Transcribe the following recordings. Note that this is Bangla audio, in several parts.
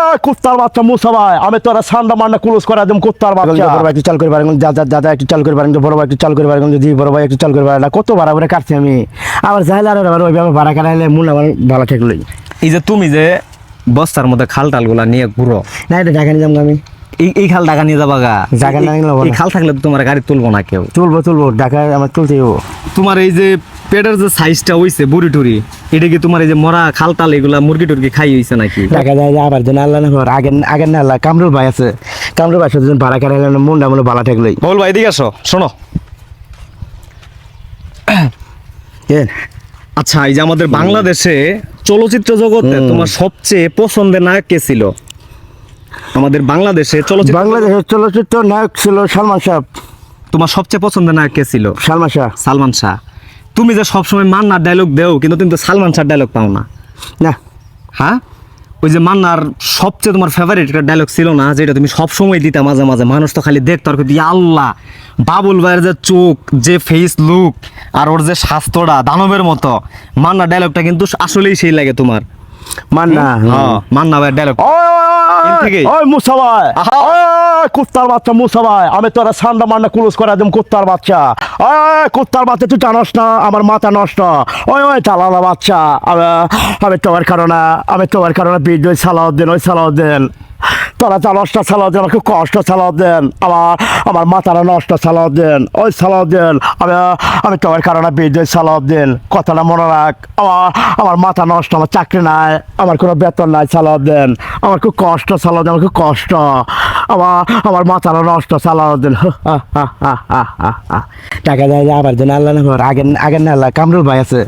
এই কুত্তার বাচ্চা মুসা ভাই আমি তোরা ক্লোজ করে একদম কুত্তার বাচ্চা। বড় ভাই একটু চাল করে পারেন দাদা দাদা একটু চাল করে পারেন বড় ভাই একটু চাল করে পারেন যদি বড় ভাই একটু চাল করে পারেন কত ভাড়া করে কাটছি আমি? আবার আর ওইভাবে ভাড়া কাটাইলে মূল আমার ভালো ঠেকলই এই যে তুমি যে বস্তার মধ্যে খাল টালগুলা নিয়ে ঘুরো না এটা ঢাকা নিয়ে যাব আমি। এই এই খাল টাকা নিয়ে যাবা গা? জায়গা না নিলে হবে এই খাল থাকলে তোমার গাড়ি তুলবো না কেউ। তুলবো তুলবো ঢাকায় আমার তুলতেই হব। তোমার এই যে পেটের যে সাইজটা হইছে বুড়ি টুরি এটা কি তোমার এই যে মরা খাল টাল এগুলা মুরগি টুরগি খাই হইছে নাকি? দেখা যায় যে আবার যেন আল্লাহ না কর আগের আগের না আল্লাহ কামরুল ভাই আছে। কামরুল ভাই সাথে ভাড়া কাটাইলে মনটা মনে ভালো ঠেকলই বল ভাই এদিকে আসো শোনো। আচ্ছা এই যে আমাদের বাংলাদেশে চলচ্চিত্র জগতে তোমার সবচেয়ে পছন্দের নায়ক কে ছিল? আমাদের বাংলাদেশে চলচ্চিত্র বাংলাদেশের চলচ্চিত্র নায়ক ছিল সালমান শাহ তোমার সবচেয়ে পছন্দের নায়ক কে ছিল? সালমান শাহ সালমান শাহ তুমি যে সবসময় মান্নার ডায়লগ দেও কিন্তু তুমি তো সালমান শাহ ডায়লগ পাও না। না। হ্যাঁ? ওই যে মান্নার সবচেয়ে তোমার ফেভারিট একটা ডায়লগ ছিল না যেটা তুমি সব সময় দিতে মাঝে মাঝে মানুষ তো খালি দেখতো আর কি আল্লাহ বাবুল ভাইয়ের যে চোখ যে ফেস লুক আর ওর যে স্বাস্থ্যটা দানবের মতো। মান্নার ডায়লগটা কিন্তু আসলেই সেই লাগে তোমার। মান্না। হ্যাঁ মান্না ভাইয়ের ডায়লগ থেকেই? ওই মুসা ভাই। আহা। ওই কুত্তার বাচ্চা মুসা ভাই, আমি তোরা সান্ডা মান্ডা ক্লোজ করে একদম কুত্তার বাচ্চা। ওই কুত্তার বাচ্চা, তুই জানোস না, আমার মাথা নষ্ট। ওই ওই চালালা বাচ্চা, আমি- তোমার কারণে, আমি তোমার কারণে বিদ ওই সালাউদ্দিন ওই সালাউদ্দিন। তোরা জানোস না সালাউদ্দিন আমার খুব কষ্ট সালাউদ্দিন, আমার আমার মাথাটা নষ্ট সালাউদ্দিন, ওই সালাউদ্দিন, আমি আমি তোমার কারণে বিদ ওই সালাউদ্দিন। কথাটা মনে রাখ, আমার আমার মাথা নষ্ট, আমার চাকরি নাই, আমার কোনো বেতন নাই চালাও দেন আমার খুব কষ্ট সালাউদ্দিন আমার খুব কষ্ট। আমার আমার মাথাটা নষ্ট সালাউদ্দিন। টাকা যায় যে আবার যেন আল্লাহ আগের আগের না আল্লাহ কামরুল ভাই আছে।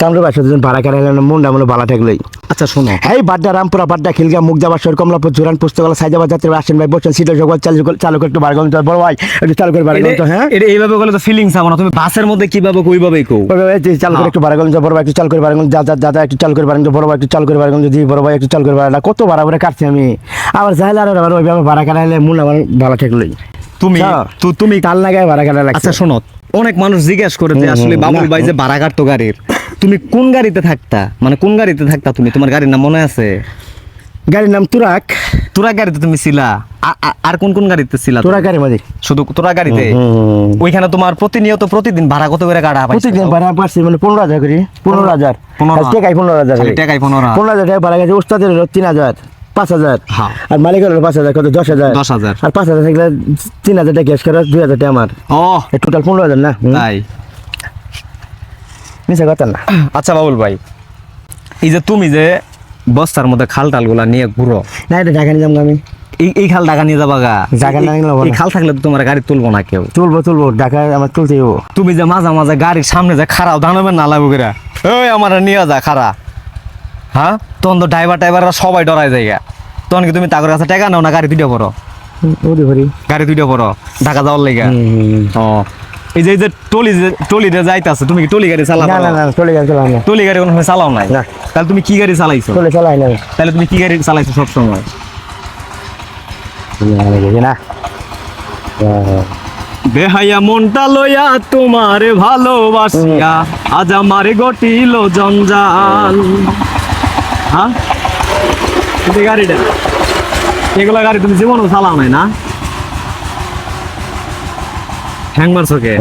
কামরুল ভাই সাথে ভাড়া কাটাইলে মনটা মনে ভালো ঠেকলই আচ্ছা শোনো। এই বাড্ডা রামপুরা বাড্ডা খিলগা মুগদাবাসর কমলাপুর জোরান পুস্তকালা সাইজাবাদ যাত্রী আসেন ভাই বলছেন সিটের জগৎ চালু চালু একটু বারগম বড় ভাই একটু চালু করে বারগম তো হ্যাঁ? এটা এইভাবে বলে তো ফিলিংস আমার তুমি বাসের মধ্যে কীভাবে কইভাবেই কও? চালু করে একটু বারগম বড় ভাই একটু চালু করে বারগম দাদা দাদা একটু চালু করে বারগম বড় ভাই একটু চালু করে বারগম যদি বড় ভাই একটু চালু করে বারগম কত ভাড়া করে কাটছি আমি? আবার চাইলে আর আবার ওইভাবে ভাড়া কাটাইলে মন আমার ভালো ঠেকলই তুমি। তু- তুমি কাল লাগায় ভাড়া কাটা লাগছে। আচ্ছা শোনো অনেক মানুষ জিজ্ঞেস করে যে আসলে বাবুল ভাই যে ভাড়া কাটতো গাড়ির। তুমি কোন গাড়িতে থাকতা? মানে কোন গাড়িতে থাকতা তুমি? তোমার গাড়ির নাম মনে আছে? গাড়ির নাম তুরাক তোরা গাড়িতে তুমি ছিলা? আর কোন কোন গাড়িতে ছিলা তুমি? তুরাক গাড়ির মাঝে। শুধু তোরা গাড়িতে? ওইখানে তোমার প্রতিনিয়ত প্রতিদিন ভাড়া কত করে কাটা প্রতিদিন ভাড়া পাচ্ছি মানে পনেরো হাজার করি পনেরো হাজার। টাকায় পনেরো হাজার। টাকাই পনেরো। পনেরো হাজার টাকা ভাড়া গেছে উস্তাদের হলো তিন হাজার পাঁচ হাজার। আর মালিকের হলো পাঁচ হাজার কত? দশ হাজার। দশ হাজার। আর পাঁচ হাজার থাকলে তিন হাজার টাকা ক্যাশ করে দুই হাজার টাকা আমার। ও। টোটাল পনেরো হাজার না? তাই? মিশা কথা না। আচ্ছা বাবুল ভাই এই যে তুমি যে বস্তার মধ্যে খাল টালগুলা নিয়ে ঘুরো। না এটা ঢাকা নিয়ে যাব আমি। এই এই খাল টাকা নিয়ে যাবা গা? জায়গা না। নিলে এই খাল থাকলে তো তোমার গাড়ি তুলবো না কেউ। তুলবো তুলবো ঢাকায় আমার তুলতেই হব তুমি যে মাঝে মাঝে গাড়ির সামনে যে খারাও দাঁড়াবে না লাগবে করে ওই আমার নিয়ে যা খারা হ্যাঁ? তখন তো ড্রাইভার টাইভাররা সবাই ডরায় জায়গা তখন কি তুমি তাগর কাছে টাকা নাও না গাড়ি দুইটা পড়ো গাড়ি দুইটা পড়ো ঢাকা যাওয়ার লেগা। ও। এই যে যে টলি যে টলি যে যাইতাছে তুমি কি টলি গাড়ি চালাও? না না না চলে গেছে চলে না। টলি গাড়ি কোনো সময় চালাও নাই? না। তাহলে তুমি কি গাড়ি চালাইছো? চলে চালাই না তাহলে তুমি কি গাড়ি চালাইছো সব সময় না বেহাইয়া মনটা লইয়া তোমার ভালোবাসিয়া আজ আমার গটিল জঞ্জাল। হ্যাঁ? গাড়িটা এগুলা গাড়ি তুমি জীবনও চালাও নাই না? হ্যাং মারছো কে